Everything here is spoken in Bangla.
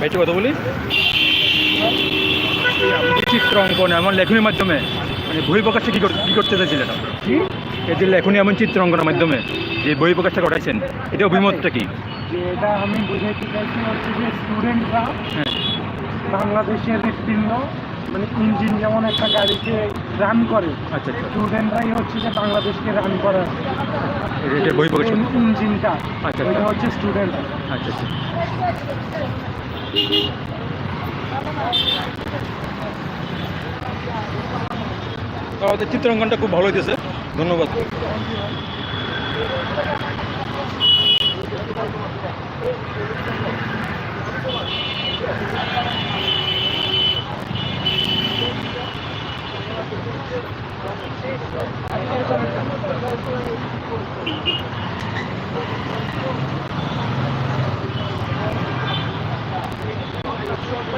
একটু কথা বলি? চিত্র অঙ্কন এমন লেখনির মাধ্যমে। মানে বই প্রকাশটা কী কী করতে চাইছিলেন? এই যে লেখনী এমন চিত্র অঙ্কনের মাধ্যমে যে বই প্রকাশটা ঘটাইছেন এটা অভিমতটা কি? এটা আমি বুঝাইতে চাইছি হচ্ছে যে স্টুডেন্টরা হ্যাঁ। বাংলাদেশের হৃৎপিণ্ড মানে ইঞ্জিন যেমন একটা গাড়িকে রান করে আচ্ছা আচ্ছা। স্টুডেন্টরাই হচ্ছে যে বাংলাদেশকে রান করে। এটা- এটা ইঞ্জিনটা আচ্ছা, আচ্ছা। হচ্ছে স্টুডেন্ট আচ্ছা আচ্ছা। আমাদের চিত্রাঙ্কনটা খুব ভালো হইতেছে ধন্যবাদ Thank you. Thank you.